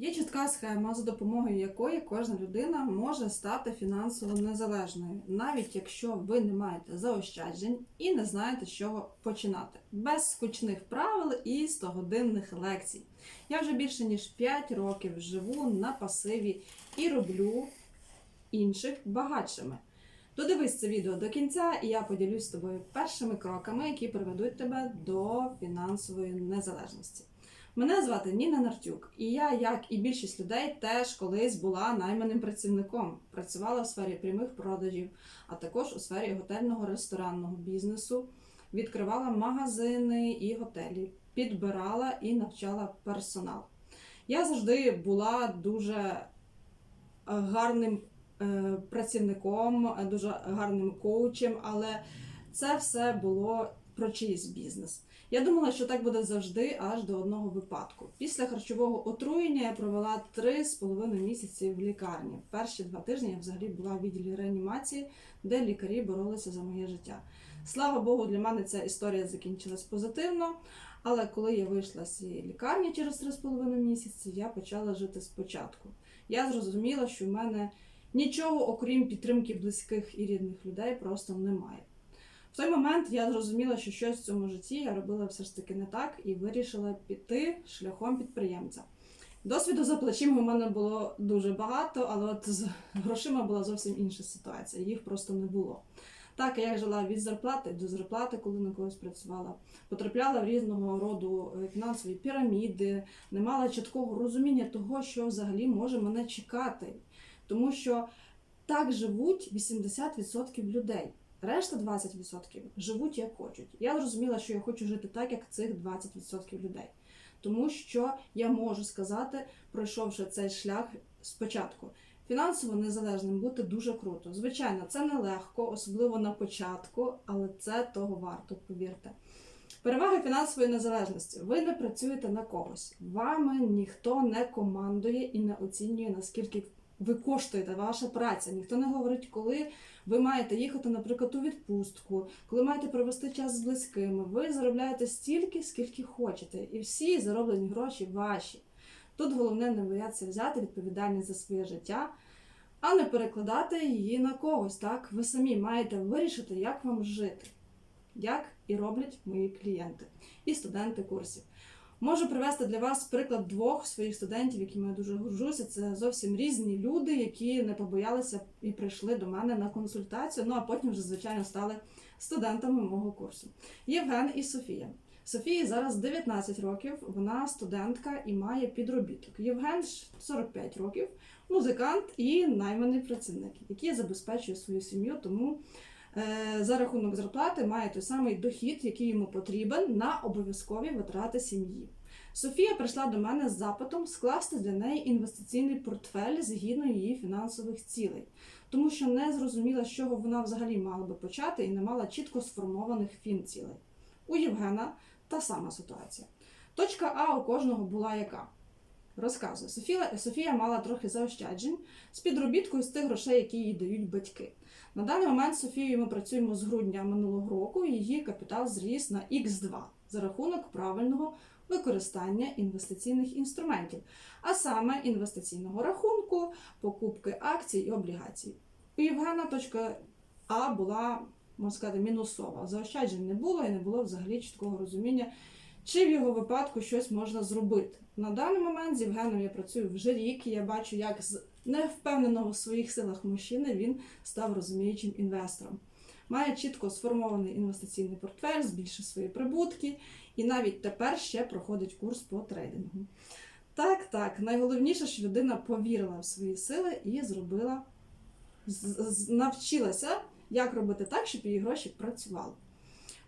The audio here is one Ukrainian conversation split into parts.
Є чітка схема, за допомогою якої кожна людина може стати фінансово незалежною, навіть якщо ви не маєте заощаджень і не знаєте, з чого починати, без скучних правил і 100-годинних лекцій. Я вже більше ніж 5 років живу на пасиві і роблю інших багатшими. Додивись це відео до кінця, і я поділюсь з тобою першими кроками, які приведуть тебе до фінансової незалежності. Мене звати Ніна Нартюк, і я, як і більшість людей, теж колись була найманим працівником. Працювала в сфері прямих продажів, а також у сфері готельного ресторанного бізнесу, відкривала магазини і готелі, підбирала і навчала персонал. Я завжди була дуже е, гарним е, працівником, дуже гарним коучем, але це все було про чиїсь бізнес. Я думала, що так буде завжди, аж до одного випадку. Після харчового отруєння я провела три з половиною місяці в лікарні. Перші два тижні я взагалі була в відділі реанімації, де лікарі боролися за моє життя. Слава Богу, для мене ця історія закінчилась позитивно. Але коли я вийшла з цієї лікарні через три з половиною місяці, я почала жити спочатку. Я зрозуміла, що в мене нічого, окрім підтримки близьких і рідних людей, просто немає. Той момент я зрозуміла, що щось в цьому житті я робила все ж таки не так і вирішила піти шляхом підприємця. Досвіду за плечима у мене було дуже багато, але от з грошима була зовсім інша ситуація. Їх просто не було. Так, я жила від зарплати до зарплати, коли на когось працювала. Потрапляла в різного роду е, фінансові піраміди, не мала чіткого розуміння того, що взагалі може мене чекати. Тому що так живуть 80% людей. Решта 20% живуть як хочуть. Я зрозуміла, що я хочу жити так, як цих 20% людей. Тому що я можу сказати, пройшовши цей шлях спочатку. Фінансово незалежним бути дуже круто. Звичайно, це нелегко, особливо на початку, але це того варто, повірте. Переваги фінансової незалежності. Ви не працюєте на когось. Вами ніхто не командує і не оцінює, наскільки ви коштуєте, ваша праця. Ніхто не говорить, коли ви маєте їхати, наприклад, у відпустку, коли маєте провести час з близькими. Ви заробляєте стільки, скільки хочете, і всі зароблені гроші ваші. Тут головне не боятися взяти відповідальність за своє життя, а не перекладати її на когось. Так, ви самі маєте вирішити, як вам жити, як і роблять мої клієнти і студенти курсів. Можу привести для вас приклад двох своїх студентів, якими я дуже горжуся. Це зовсім різні люди, які не побоялися і прийшли до мене на консультацію. Ну а потім вже, звичайно, стали студентами мого курсу. Євген і Софія. Софії зараз 19 років, вона студентка і має підробіток. Євген 45 років, музикант і найманий працівник, який забезпечує свою сім'ю, тому за рахунок зарплати має той самий дохід, який йому потрібен на обов'язкові витрати сім'ї. Софія прийшла до мене з запитом скласти для неї інвестиційний портфель згідно її фінансових цілей, тому що не зрозуміла, з чого вона взагалі мала би почати і не мала чітко сформованих фінцілей. У Євгена та сама ситуація. Точка А у кожного була яка? Розказую. Софія, Софія мала трохи заощаджень з підробіткою з тих грошей, які їй дають батьки. На даний момент Софією ми працюємо з грудня минулого року, її капітал зріс на Х2 за рахунок правильного використання інвестиційних інструментів, а саме інвестиційного рахунку, покупки акцій і облігацій. У Євгена точка А була, можна сказати, мінусова. Заощаджень не було і не було взагалі чіткого розуміння, чи в його випадку щось можна зробити. На даний момент з Євгеном я працюю вже рік, і я бачу, як з невпевненого в своїх силах мужчини він став розуміючим інвестором. Має чітко сформований інвестиційний портфель, збільшив свої прибутки, і навіть тепер ще проходить курс по трейдингу. Так, так, найголовніше, що людина повірила в свої сили і зробила, навчилася, як робити так, щоб її гроші працювали.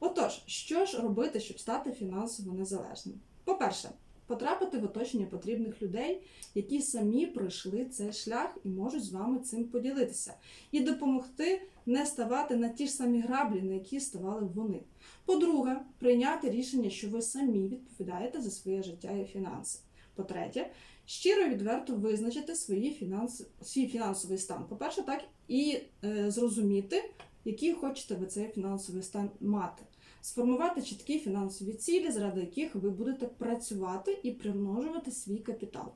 Отож, що ж робити, щоб стати фінансово незалежним? По-перше, потрапити в оточення потрібних людей, які самі пройшли цей шлях і можуть з вами цим поділитися, і допомогти не ставати на ті ж самі граблі, на які ставали вони. По-друге, прийняти рішення, що ви самі відповідаєте за своє життя і фінанси. По-третє, щиро і відверто визначити свої фінанс... свій фінансовий стан. По-перше, так і е, зрозуміти, який хочете ви цей фінансовий стан мати. Сформувати чіткі фінансові цілі, заради яких ви будете працювати і примножувати свій капітал.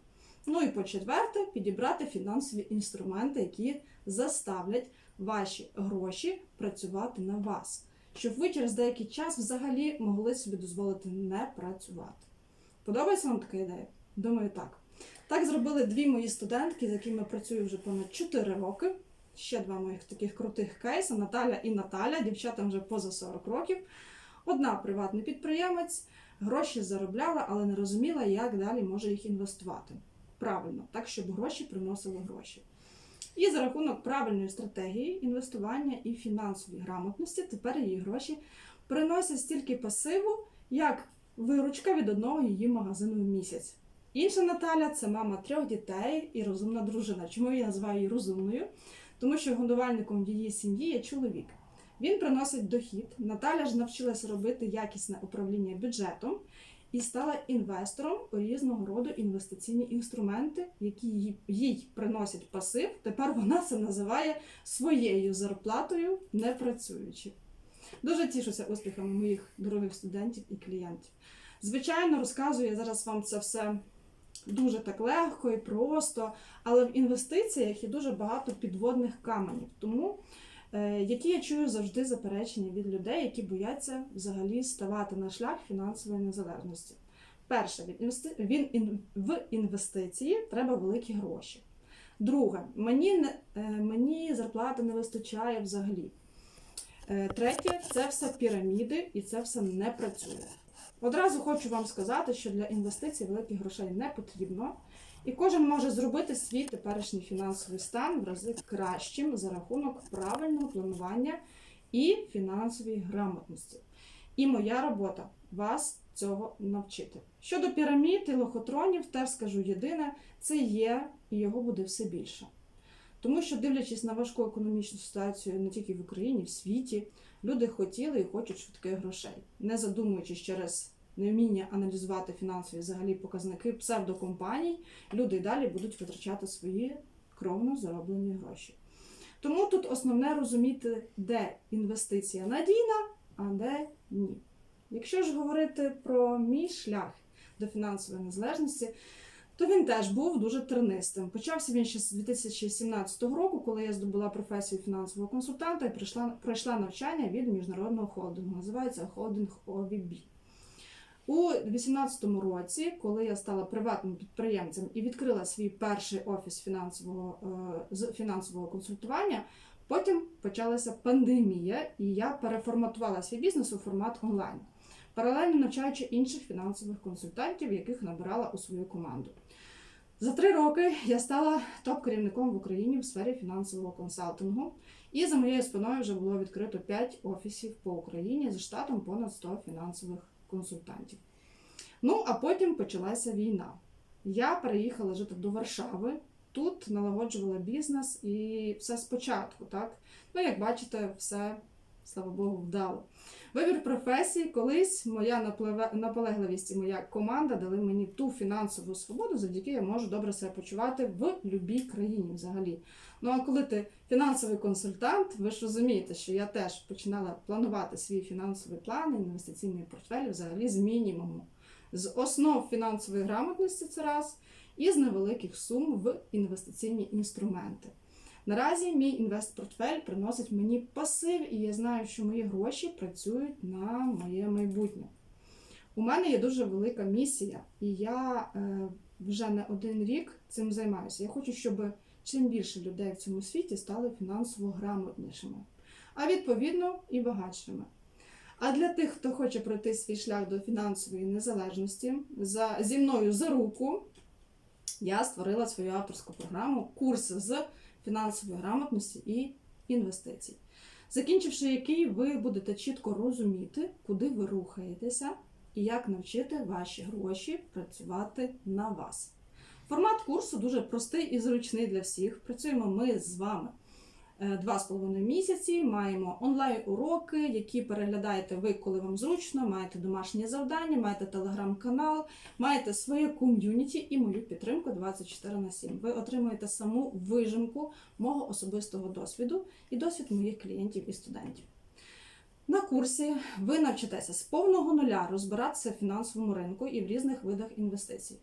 Ну і по четверте, підібрати фінансові інструменти, які заставлять ваші гроші працювати на вас, щоб ви через деякий час взагалі могли собі дозволити не працювати. Подобається вам така ідея? Думаю, так. Так зробили дві мої студентки, з якими працюю вже понад 4 роки. Ще два моїх таких крутих кейси Наталя і Наталя, дівчатам вже поза 40 років. Одна приватний підприємець, гроші заробляла, але не розуміла, як далі може їх інвестувати. Правильно, так, щоб гроші приносили гроші. І за рахунок правильної стратегії інвестування і фінансової грамотності тепер її гроші приносять стільки пасиву, як виручка від одного її магазину в місяць. Інша Наталя це мама трьох дітей і розумна дружина. Чому я називаю її розумною? Тому що годувальником її сім'ї є чоловік. Він приносить дохід. Наталя ж навчилася робити якісне управління бюджетом і стала інвестором у різного роду інвестиційні інструменти, які їй, приносять пасив. Тепер вона це називає своєю зарплатою, не працюючи. Дуже тішуся успіхами моїх дорогих студентів і клієнтів. Звичайно, розказую я зараз вам це все дуже так легко і просто, але в інвестиціях є дуже багато підводних каменів. Тому які я чую завжди заперечення від людей, які бояться взагалі ставати на шлях фінансової незалежності. Перше, він в інвестиції треба великі гроші. Друге, мені, е, мені зарплати не вистачає взагалі. Е, Третє, це все піраміди і це все не працює. Одразу хочу вам сказати, що для інвестицій великих грошей не потрібно, і кожен може зробити свій теперішній фінансовий стан в рази кращим за рахунок правильного планування і фінансової грамотності. І моя робота вас цього навчити. Щодо пірамід і лохотронів, теж скажу єдине: це є і його буде все більше. Тому що, дивлячись на важку економічну ситуацію не тільки в Україні, в світі, люди хотіли і хочуть швидких грошей, не задумуючись через невміння аналізувати фінансові взагалі показники псевдокомпаній, люди й далі будуть витрачати свої кровно зароблені гроші. Тому тут основне розуміти, де інвестиція надійна, а де ні. Якщо ж говорити про мій шлях до фінансової незалежності, то він теж був дуже тернистим. Почався він ще з 2017 року, коли я здобула професію фінансового консультанта і пройшла, пройшла навчання від міжнародного холдингу. Називається холдинг ОВБ. У 2018 році, коли я стала приватним підприємцем і відкрила свій перший офіс фінансового, е, з фінансового консультування, потім почалася пандемія, і я переформатувала свій бізнес у формат онлайн, паралельно навчаючи інших фінансових консультантів, яких набирала у свою команду. За три роки я стала топ-керівником в Україні в сфері фінансового консалтингу, і за моєю спиною вже було відкрито 5 офісів по Україні за штатом понад 100 фінансових консультантів. Ну, а потім почалася війна. Я переїхала жити до Варшави. Тут налагоджувала бізнес і все спочатку, так? Ну, як бачите, все, слава Богу, вдало. Вибір професії, колись моя наполегливість і моя команда дали мені ту фінансову свободу, завдяки я можу добре себе почувати в будь-якій країні взагалі. Ну а коли ти фінансовий консультант, ви ж розумієте, що я теж починала планувати свій фінансовий план, інвестиційний портфель взагалі з мінімуму. З основ фінансової грамотності це раз, і з невеликих сум в інвестиційні інструменти. Наразі мій інвестпортфель приносить мені пасив, і я знаю, що мої гроші працюють на моє майбутнє. У мене є дуже велика місія, і я е, вже не один рік цим займаюся. Я хочу, щоб чим більше людей в цьому світі стали фінансово грамотнішими, а відповідно і багатшими. А для тих, хто хоче пройти свій шлях до фінансової незалежності, за, зі мною за руку, я створила свою авторську програму курс з фінансової грамотності і інвестицій, закінчивши який ви будете чітко розуміти, куди ви рухаєтеся і як навчити ваші гроші працювати на вас. Формат курсу дуже простий і зручний для всіх. Працюємо ми з вами е, два з половиною місяці. Маємо онлайн-уроки, які переглядаєте ви, коли вам зручно. Маєте домашні завдання, маєте телеграм-канал, маєте своє ком'юніті і мою підтримку 24 на 7. Ви отримуєте саму вижимку мого особистого досвіду і досвід моїх клієнтів і студентів. На курсі ви навчитеся з повного нуля розбиратися в фінансовому ринку і в різних видах інвестицій.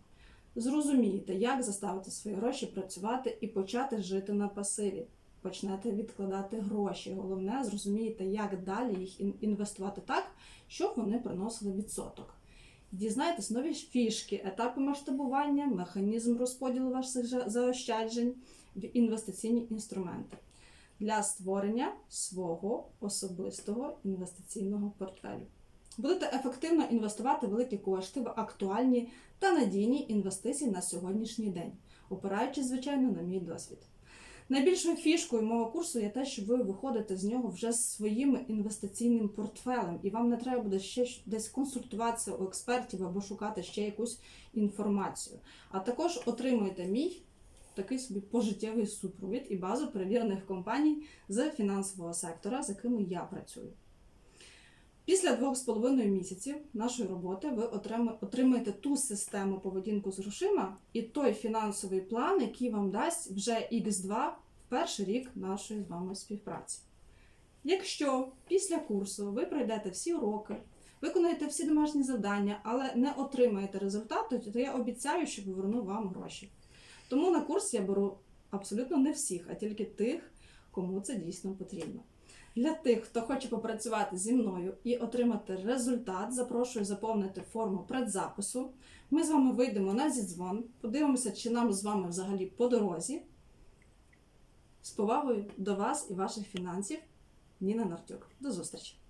зрозумієте, як заставити свої гроші працювати і почати жити на пасиві. Почнете відкладати гроші. Головне, зрозумієте, як далі їх інвестувати так, щоб вони приносили відсоток. Дізнайтесь нові фішки, етапи масштабування, механізм розподілу ваших заощаджень в інвестиційні інструменти для створення свого особистого інвестиційного портфелю. Будете ефективно інвестувати великі кошти в актуальні та надійні інвестиції на сьогоднішній день, опираючись, звичайно, на мій досвід. Найбільшою фішкою мого курсу є те, що ви виходите з нього вже з своїм інвестиційним портфелем, і вам не треба буде ще десь консультуватися у експертів або шукати ще якусь інформацію. А також отримуєте мій такий собі пожиттєвий супровід і базу перевірених компаній з фінансового сектора, з якими я працюю. Після двох з половиною місяців нашої роботи ви отримаєте ту систему поведінку з грошима і той фінансовий план, який вам дасть вже X2 в перший рік нашої з вами співпраці. Якщо після курсу ви пройдете всі уроки, виконаєте всі домашні завдання, але не отримаєте результату, то я обіцяю, що поверну вам гроші. Тому на курс я беру абсолютно не всіх, а тільки тих, кому це дійсно потрібно. Для тих, хто хоче попрацювати зі мною і отримати результат, запрошую заповнити форму предзапису. Ми з вами вийдемо на зідзвон, подивимося, чи нам з вами взагалі по дорозі. З повагою до вас і ваших фінансів. Ніна Нартюк. До зустрічі!